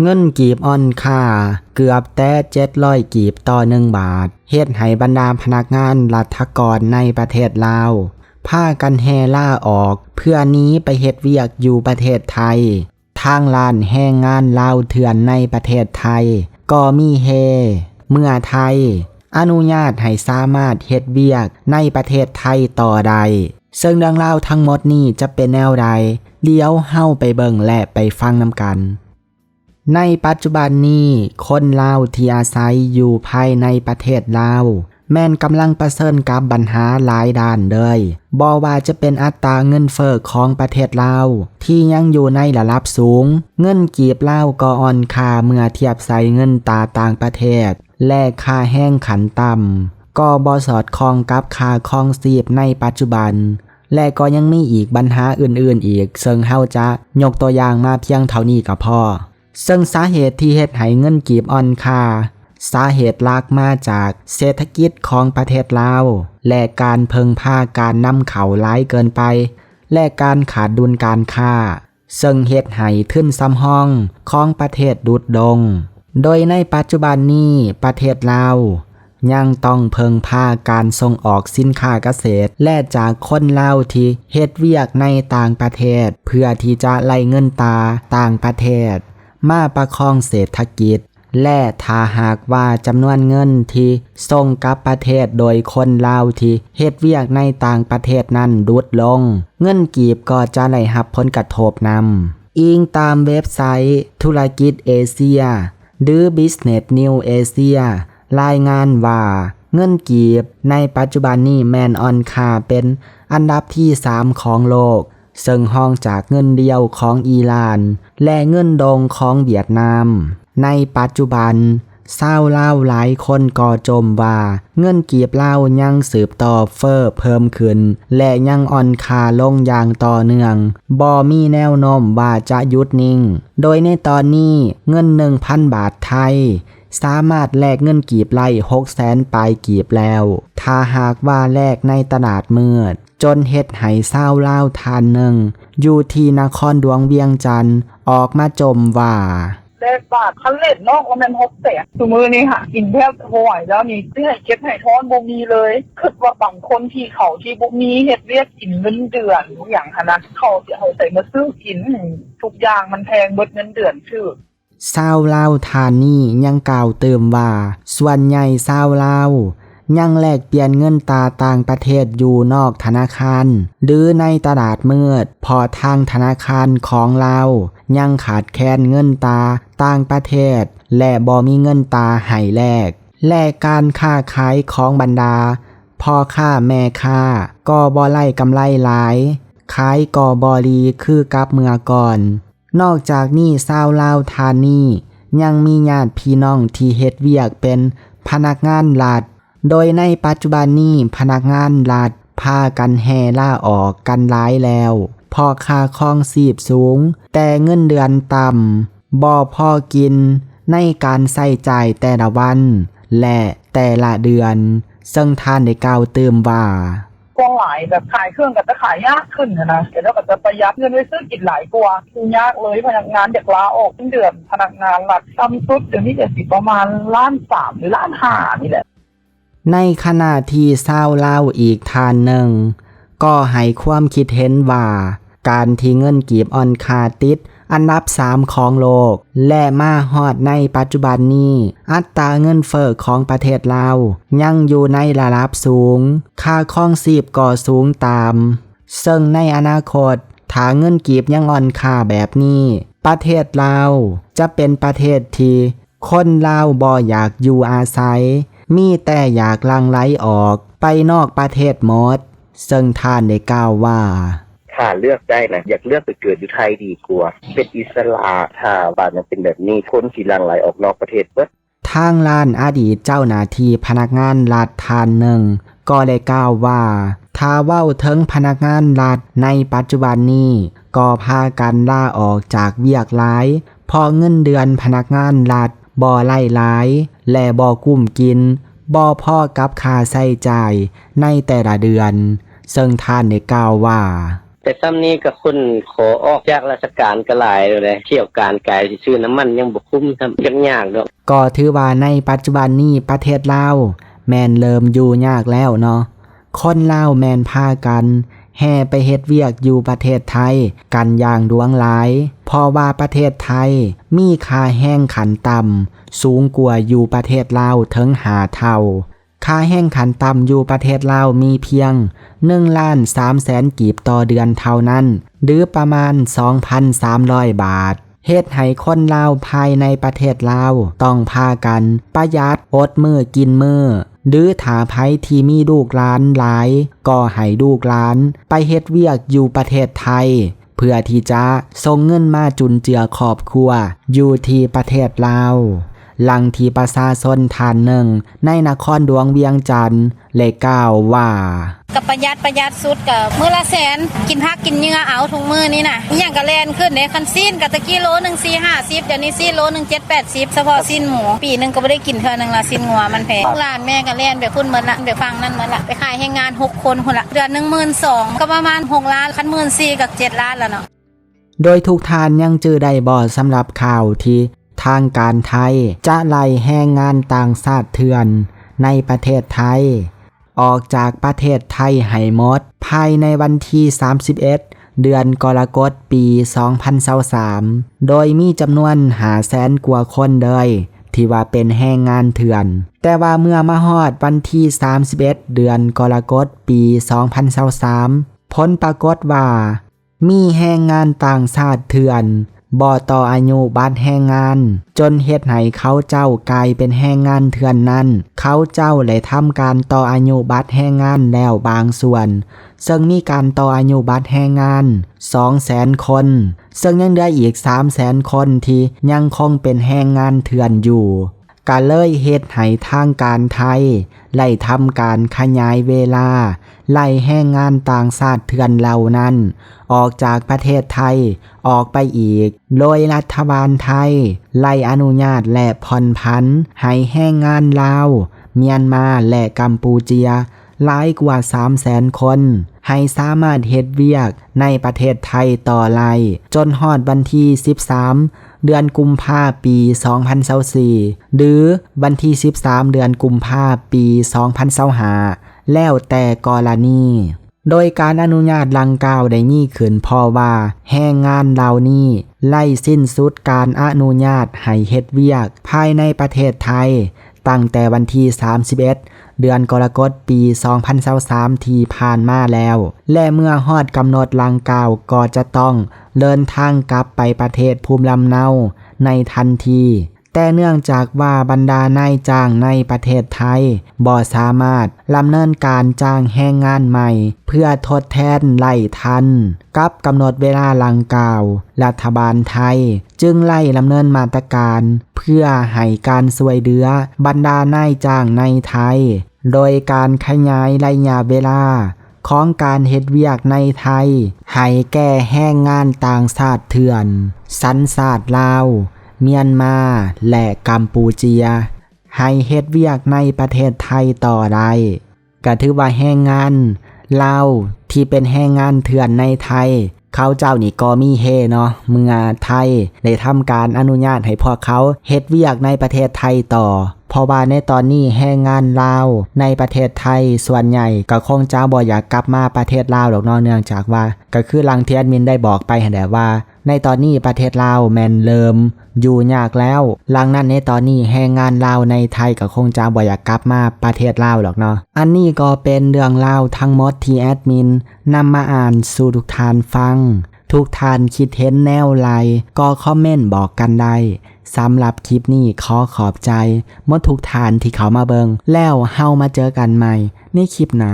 เงินกีบอ่อนค่า เกือบแต่เจ็ดร้อยกีบต่อหนึ่งบาท เฮ็ดให้บรรดาพนักงานรัฐกรในประเทศลาวพากันแห่ล่าออก เพื่อนี้ไปเฮ็ดเวียกอยู่ประเทศไทย ทางลานแห่งงานลาวเถื่อนในประเทศไทย ก็มีเฮ เมื่อไทย อนุญาตให้สามารถเฮ็ดเวียกในประเทศไทยต่อใด ซึ่งเรื่องราวทั้งหมดนี้จะเป็นแนวใดเลี้ยวเฮ้าไปเบิ่งและไปฟังนำกัน ในปัจจุบันนี้คนลาวที่อาศัยอยู่ภายในประเทศลาวแม่นกำลังประเสริญกับปัญหาหลายด้านเลยบ่ว่าจะเป็นอัตราเงินเฟ้อของประเทศลาวที่ยังอยู่ในระดับสูง เงินกีบลาวก็อ่อนค่าเมื่อเทียบใส่เงินตาต่างประเทศ และค่าแห้งขันต่ำก็บ่สอดคล้องกับค่าครองชีพในปัจจุบัน และก็ยังมีอีกปัญหาอื่นๆอีก ซึ่งเฮาจะยกตัวอย่างมาเพียงเท่านี้ก็พอ ซึ่งสาเหตุที่เฮ็ดให้เงินกีบอ่อนค่าสาเหตุลักมาจากเศรษฐกิจของประเทศลาว และการเพิงพาการนำเข้าหลายเกินไป และการขาดดุลการค้า ซึ่งเฮ็ดให้ขึ้นซ้ำห้องของประเทศดุดดง โดยในปัจจุบันนี้ประเทศลาวยังต้องเพิงพาการส่งออกสินค้าเกษตร และจากคนลาวที่เฮ็ดเวียกในต่างประเทศ เพื่อที่จะไล่เงินตาต่างประเทศ มาประคองเศรษฐกิจ และถ้าหากว่าจำนวนเงินที่ส่งกลับประเทศโดยคนลาวที่เฮ็ดเวียกในต่างประเทศนั้นลดลง เงินกีบก็จะได้รับผลกระทบนำอิงตามเว็บไซต์ ธุรกิจเอเชียหรือ Business New Asia รายงานว่าเงินกีบในปัจจุบันนี้แมนออนคาเป็นอันดับที่ 3 ของโลก ซึ่งห้องจากเงินเดียวของอิหร่าน และเงินดงของเวียดนาม ในปัจจุบันเศร้าเล่าหลายคนก่อจมว่าเงินกีบเล่ายังสืบต่อเฟอ้อเพิ่มขึ้น และยังอ่อนคาลงอย่างต่อเนื่องบ่มีแนวโน้มว่าจะยุดนิ่ง โดยในตอนนี้เงิน 1,000 บาทไทย สามารถแลกเงินกีบไล่6แสนปลายกีบแล้ว ถ้าหากว่าแลกในตลาดมืด จนเฮ็ดให้เศร้าวเล่าวทานหนึ่ง อยู่ที่นครดวงเวียงจันทน์ออกมาจมว่าแลกบาทคันเล็ดนอกว่ามันหกแสนสมือนี่ค่ะกินแทบจะบ่ไหวแล้วนี่ที่ให้เก็บให้ทอนบ่มีเลยคิดว่าบางคนที่เขาที่บ่มีเฮ็ดเรียกกินเงินเดือนทุกอย่างขนาดเขาสิเอาใส่มาซื้อกิน ทุกอย่างมันแพงเบิดเงินเดือนชื่อชาวลาวทานี่ยังกล่าวเติมว่า ส่วนใหญ่ชาวลาว ยังแลกเปลี่ยนเงินตาต่างประเทศอยู่นอกธนาคาร หรือในตลาดมืด พอทางธนาคารของลายังขาดแคลนเงินตาต่างประเทศ และบ่มีเงินตาให้แลกและการค้าขายของบรรดาพ่อค้าแม่ค้าก็บ่ไล่กำไรหลายขายก่อบอรีคือกับเมือก่อน นอกจากนี้ชาวลาวทานี่ยังมีญาติพี่น้องที่เฮ็ดเวียกเป็นพนักงานรัฐ โดยในปัจจุบันนี้พนักงานรัฐพากันแห่ล่าออกกันหลายแล้วพอค่าครองสีบสูง แต่เงินเดือนต่ำบ่พอกิน ในการใส่จ่ายแต่ละวัน และแต่ละเดือน ซึ่งท่านได้กล่าวเติมว่ากว้างหลายแบบขายเครื่องก็จะขายยากขึ้นนะแต่แล้วก็จะประหยัดเงินไว้ซื้อกินหลายกว่าคือยากเลยพนักงานเด็กลาออกเป็นเดือนพนักงานหลักต่ำสุดเดี๋ยวนี้จะสิประมาณล้านสามหรือล้านห้านี่แหละ ในขณะที่เศร้าเล่าอีกทานหนึ่ง ก็ให้ความคิดเห็นว่า การที่เงินกีบออนคาติด อันดับสามของโลก และมาฮอดในปัจจุบันนี้ อัตราเงินเฟ้อของประเทศลายังอยู่ในระดับสูง ค่าครองชีพก็สูงตาม ซึ่งในอนาคตถ้าเงินกีบยังอ่อนค่าแบบนี้ ประเทศลาจะเป็นประเทศที่คนลาวบ่อยากอยู่อาศัย มีแต่อยากลังไหลออกไปนอกประเทศหมด ซึ่งท่านได้กล่าวว่าถ้าเลือกได้นะอยากเลือกไปเกิดอยู่ไทยดีกว่า เป็นอิสระถ้าบ้านมันเป็นแบบนี้คนที่หลังไหลออกนอกประเทศเบิดทางล้านอดีตเจ้าหน้าที่พนักงานรัฐทานหนึ่ง ก็ได้กล่าวว่าถ้าเว้าถึงพนักงานรัฐในปัจจุบันนี้ ก็พากันล่าออกจากเวียกหลายเพอเงินเดือนพนักงานรัฐ บ่ไล่หลาย และบ่กุ้มกินบ่พ่อกับค่าใช้จ่ายในแต่ละเดือน ซึ่งท่านได้กล่าวว่าแต่ซ้ำนี้ก็คนขอออกจากราชการก็หลายเลยเลยเที่ยวการไกลที่ชื่อน้ำมันยังบ่คุ้มทำยังยากดอกก็ถือว่าในปัจจุบันนี้ประเทศลาวแมนเริ่มอยู่ยากแล้วเนาะคนลาวแมนพากัน แห่ไปเฮ็ดเวียกอยู่ประเทศไทย กันอย่างดวงหลายเพราะว่าประเทศไทยมีค่าแห้งขันต่ำสูงกว่าอยู่ประเทศลาวถึงหาเท่า ค่าแห้งขันต่ำอยู่ประเทศลาวมีเพียง1ล้าน3แสนกีบต่อเดือนเท่านั้น หรือประมาณ 2,300 บาท เฮ็ดให้คนลาวภายในประเทศลาวต้องพากัน ประหยัดอดมือกินมือหรือถาไพที่มีลูกหลานหลาย ก็ให้ลูกหลาน ไปเฮ็ดเวียกอยู่ประเทศไทย เพื่อที่จะส่งเงินมาจุนเจือครอบครัว อยู่ที่ประเทศลาว หลังที่ประชาชนทานหนึ่ง ในนครดวงเวียงจันทร์เลยกล่าวว่ากับประหยัดประหยัดสุดกับมื้อละแสนกินพักกินเนื้อเอาทุกมื้อนี่น่ะอหย่างก็แลนขึ้นเด้คันซีนกับตะกี้โลหนึง4 50เดี๋ยวนี้ซีนโลหนึง7 80เฉพาะซีนหมู ปีหนึงก็บ่ได้กินเท่านึงละซีนงัวมันแพงร้านแม่ก็แล่นไปพุ่นหมดละไปฟังนั่นหมดละไปขายให้งาน6คนพุ่นละเดือนหนึง12,000ก็ประมาณ6ล้านคัน14,000กับ7ล้านแล้วเนาะโดยทุกทานยังจือได้บ่สำหรับข่าวที่ ทางการไทย จะไล่แห้งงานต่างชาติเถื่อนในประเทศไทย ออกจากประเทศไทยให้หมด ภายในวันที่ 31 เดือนกรกฎปี 2023โดยมีจำนวนหาแสนกว่าคนเลยที่ว่าเป็นแห้งงานเถื่อน แต่ว่าเมื่อมาฮอดวันที่ 31 เดือนกรกฎปี 2023ผลปรากฏว่า มีแรงงานต่างชาติเถื่อน บ่ต่ออายุบัตรแรงงาน จนเฮ็ดให้เขาเจ้ากลายเป็นแรงงานเถื่อนนั้น เขาเจ้าเลยทำการต่ออายุบัตรแรงงานแล้วบางส่วน ซึ่งมีการต่ออายุบัตรแรงงาน2 0 0แสนคน ซึ่งยังเหลืออีก3 0 0แสนคนที่ยังคงเป็นแรงงานเถื่อนอยู่ ก็เลยเฮ็ดให้ทางการไทย ไล่ทำการขยายเวลา ไล่แห้งงานต่างชาติเถื่อนเหล่านั้น ออกจากประเทศไทยออกไปอีก โดยรัฐบาลไทย ไล่อนุญาตและผ่อนผันให้แห้งงานลาวเมียนมาและกัมพูเจียหลายกว่า300,000คน ให้สามารถเฮ็ดเวียกในประเทศไทยต่อไล่จนฮอดวันที่ 13 เดือนกุมภาปี 2024หรือวันที่ 13 เดือนกุมภาปี 2025แล้วแต่กรณีโดยการอนุญาตลังกาวได้มีขึ้นพราะว่า แห้งงานเหล่านี้ไล่สิ้นสุดการอนุญาตให้เฮ็ดเวียก ภายในประเทศไทย ตั้งแต่วันที่ 31 เดือนกรกฎปี 2023ที่ผ่านมาแล้ว และเมื่อฮอดกำหนดลังกล่าวก็จะต้องเดินทางกลับไปประเทศภูมิลำเนาในทันที แต่เนื่องจากว่าบรรดานายจ้างในประเทศไทยบ่สามารถลำเนินการจ้างแรงงานใหม่ เพื่อทดแทนไล่ทัน กับกำหนดเวลาลังกล่าวรัฐบาลไทย จึงไล่ลำเนินมาตรการ เพื่อให้การสวยเดือบรรดานายจ้างในไทย โดยการขยายระยะเวลาของการเฮ็ดเวียกในไทย ให้แก้แห้งงานต่างชาติเถื่อน สันชาติลาว เมียนมา และกัมพูเจีย ให้เฮ็ดเวียกในประเทศไทยต่อได้ก็ถือว่าแห้งงานเลาที่เป็นแห้งงานเถื่อนในไทย เขาเจ้านี่ก็มีเฮเนาะเมื่อไทยได้ทำการอนุญาตให้พวกเขาเฮ็ดเวียกในประเทศไทยต่อเพราะว่าในตอนนี้แห้งงานลาวในประเทศไทยส่วนใหญ่ก็คงจะบ่อยากกลับมาประเทศลาวหรอกเนาะเนื่องจากว่า ก็คือลังเทียนมินได้บอกไปหั่นแหละว่า ในตอนนี้ประเทศลาวแมนเริ่มอยู่ยากแล้วหลังนั้นในตอนนี้แรงงานลาวในไทยก็คงจะบ่อยากกลับมาประเทศลาวหรอกเนาะอันนี้ก็เป็นเรื่องราวทั้งหมดที่แอดมินนำมาอ่านสู่ทุกทานฟัง ทุกท่านคิดเห็นแนวไรก็คอมเมนต์บอกกันได้สำหรับคลิปนี้ขอขอบใจมดทุกท่านที่เขามาเบิงแล้วเฮามาเจอกันใหม่ในคลิปหน้า